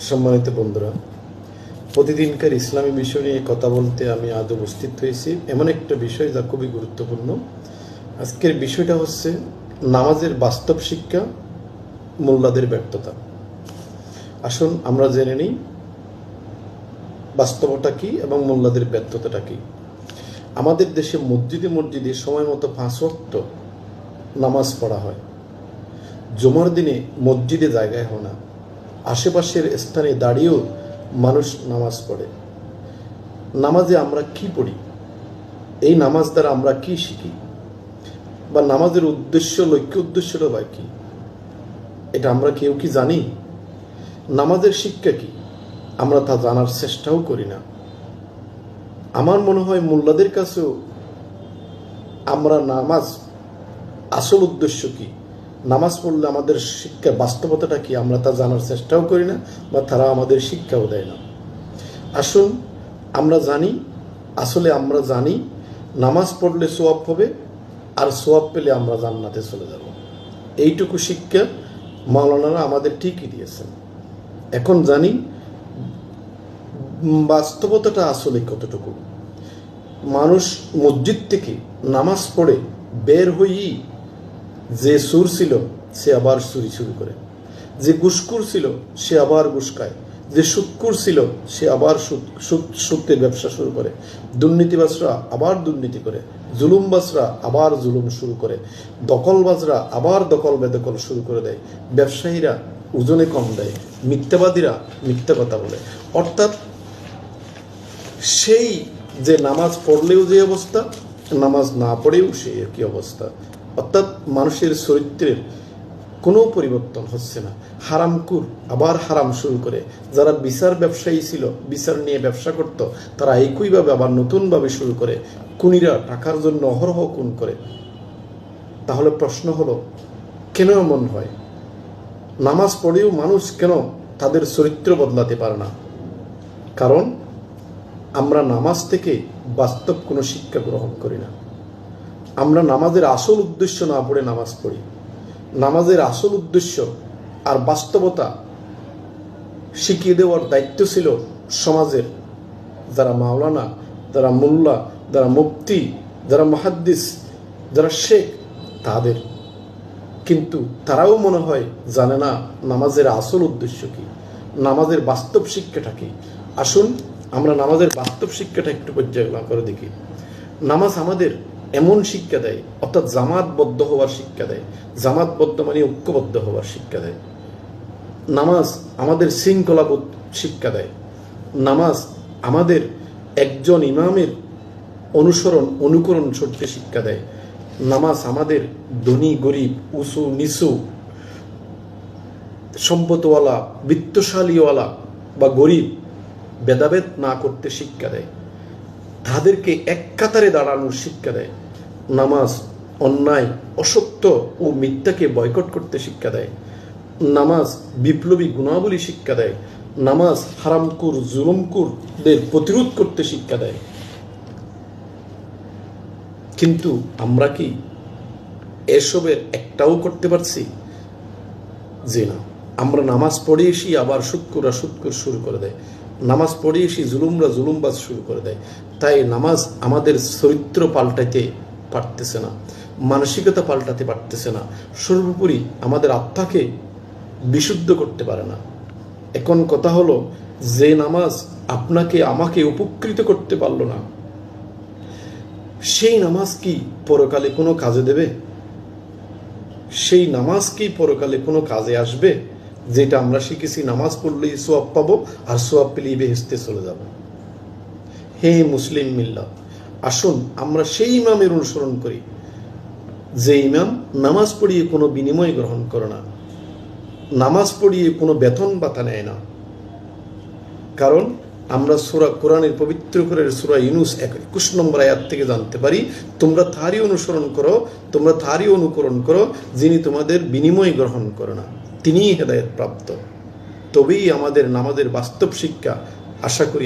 সম্মানিত বন্ধুরা, প্রতিদিনকার ইসলামী বিষয় নিয়ে কথা বলতে আমি আজ উপস্থিত হয়েছি। এমন একটা বিষয় যা খুবই গুরুত্বপূর্ণ। আজকের বিষয়টা হচ্ছে নামাজের বাস্তব শিক্ষা, মোল্লাদের ব্যর্থতা। আসুন আমরা জেনে নিই, বাস্তবতা কি এবং মোল্লাদের ব্যর্থতাটা কি? আমাদের দেশে মসজিদে মসজিদে সময় মতো পাঁচ ওয়াক্ত নামাজ পড়া হয়। জুমার দিনে মসজিদে জায়গায় হয় না। আশেপাশের স্থানে দাঁড়িয়েও মানুষ নামাজ পড়ে। নামাজে আমরা কি পড়ি? এই নামাজ দ্বারা আমরা কি শিখি? বা নামাজের উদ্দেশ্য, লক্ষ্য উদ্দেশ্যটা বা কি? এটা আমরা কেউ কি জানি? নামাজের শিক্ষা কি? আমরা তা জানার চেষ্টাও করি না। আমার মনে হয় মোল্লাদের কাছেও আমরা নামাজ আসল উদ্দেশ্য কি? নামাজ পড়লে আমাদের শিক্ষা বাস্তবতাটা কি আমরা তা জানার চেষ্টাও করি না বা তারা আমাদের শিক্ষাও দেয় না। আসুন, আমরা জানি, আসলে আমরা জানি, নামাজ পড়লে সোয়াব হবে, আর সোয়াব পেলে আমরা জান্নাতে চলে যাব। এইটুকু শিক্ষা মাওলানারা আমাদের ঠিকই দিয়েছেন। এখন জানি, বাস্তবতাটা আসলে কতটুকু। মানুষ মসজিদ থেকে নামাজ পড়ে বের হয়েই যে সুর ছিল, সে আবার চুরি শুরু করে। যে গুসকুর ছিল, সে আবার গুসকায়। যে সুৎকুর ছিল, সে আবার সুদ- ব্যবসা শুরু করে। দুর্নীতিবাজরা আবার দুর্নীতি করে। জুলুমবাজরা আবার জুলুম শুরু করে। দখলবাজরা আবার দখল বেদখল শুরু করে দেয়। ব্যবসায়ীরা ওজনে কম দেয়। মিথ্যাবাদীরা মিথ্যা কথা বলে। অর্থাৎ সেই যে নামাজ পড়লেও যে অবস্থা, নামাজ না পড়েও সেই একই অবস্থা। অর্থাৎ মানুষের চরিত্রের কোনো পরিবর্তন হচ্ছে না। হারামকুর আবার হারাম শুরু করে। যারা বিচার ব্যবসায়ী ছিল, বিচার নিয়ে ব্যবসা করত, তারা একইভাবে আবার নতুনভাবে শুরু করে। কুনিরা টাকার জন্য অহরহ খুন করে। তাহলে প্রশ্ন হলো, কেন এমন হয়? নামাজ পড়েও মানুষ কেন তাদের চরিত্র বদলাতে পারে না? কারণ আমরা নামাজ থেকে বাস্তব কোনো শিক্ষা গ্রহণ করি না। আমরা নামাজের আসল উদ্দেশ্য না পড়ে নামাজ পড়ি। নামাজের আসল উদ্দেশ্য আর বাস্তবতা শিখিয়ে দেওয়ার দায়িত্ব ছিল সমাজের। যারা মাওলানা, যারা মোল্লা, যারা মুফতি, যারা মহাদ্দিস, যারা শেখ, তাদের। কিন্তু তারাও মনে হয় জানে না নামাজের আসল উদ্দেশ্য কি। নামাজের বাস্তব শিক্ষাটা কি। আসুন আমরা নামাজের বাস্তব শিক্ষাটা একটু পর্যালোচনা করে দেখি। নামাজ আমাদের এমন শিক্ষা দেয়, অর্থাৎ জামাতবদ্ধ হওয়ার শিক্ষা দেয়। জামাতবদ্ধ মানে ঐক্যবদ্ধ হওয়ার শিক্ষা দেয়। নামাজ আমাদের শৃঙ্খলাবোধ শিক্ষা দেয়। নামাজ আমাদের একজন ইমামের অনুসরণ, অনুকরণ করতে শিক্ষা দেয়। নামাজ আমাদের ধনী, গরিব, উঁচু, নিচু, সম্পদওয়ালা, বিত্তশালীওয়ালা বা গরিব, ভেদাভেদ না করতে শিক্ষা দেয়। তাদেরকে এক কাতারে দাঁড়ানোর শিক্ষা দেয়। নামাজ, অন্যায়, অসত্য ও মিথ্যাকে বয়কট করতে শিক্ষা দেয়। নামাজ, বিপ্লবী গুণাবলী শিক্ষা দেয়। নামাজ হারামকুর জুলুমকুরদের প্রতিরোধ করতে শিক্ষা দেয়। কিন্তু আমরা কি এসবের একটাও করতে পারছি? যে না, আমরা নামাজ পড়ে এসি আবার সুৎকুরা সুৎকুর শুরু করে দেয়। নামাজ পড়ে সেই জুলুমরা জুলুমবাজ শুরু করে দেয়। তাই নামাজ আমাদের চরিত্র পাল্টাইতে পারতেছে না, মানসিকতা পাল্টাতে পারতেছে না, সর্বোপরি আমাদের আত্মাকে বিশুদ্ধ করতে পারে না। এখন কথা হলো, যে নামাজ আপনাকে, আমাকে উপকৃত করতে পারল না, সেই নামাজ কি পরকালে কোনো কাজে দেবে? সেই নামাজ কি পরকালে কোনো কাজে আসবে? যেটা আমরা শিখেছি, নামাজ পড়লেই সোয়াব পাবো আর সোয়াব পেলেই বেহেস্তে চলে যাব। হে মুসলিম মিল্লা, আসুন আমরা সেই ইমামের অনুসরণ করি। যে ইমাম নামাজ পড়িয়ে কোনো বিনিময় গ্রহণ করে না, নামাজ পড়িয়ে কোনো বেতন বাতা নেয় না। কারণ আমরা সুরা কোরআনের পবিত্র করে সুরা ইউনুস এক একুশ নম্বর আয়াত থেকে জানতে পারি, তোমরা তারই অনুসরণ করো, তোমরা তারই অনুকরণ করো যিনি তোমাদের বিনিময় গ্রহণ করো না। তিনিই হেদায়ত প্রাপ্ত। তবেই আমাদের নামাজের বাস্তব শিক্ষা আশা করি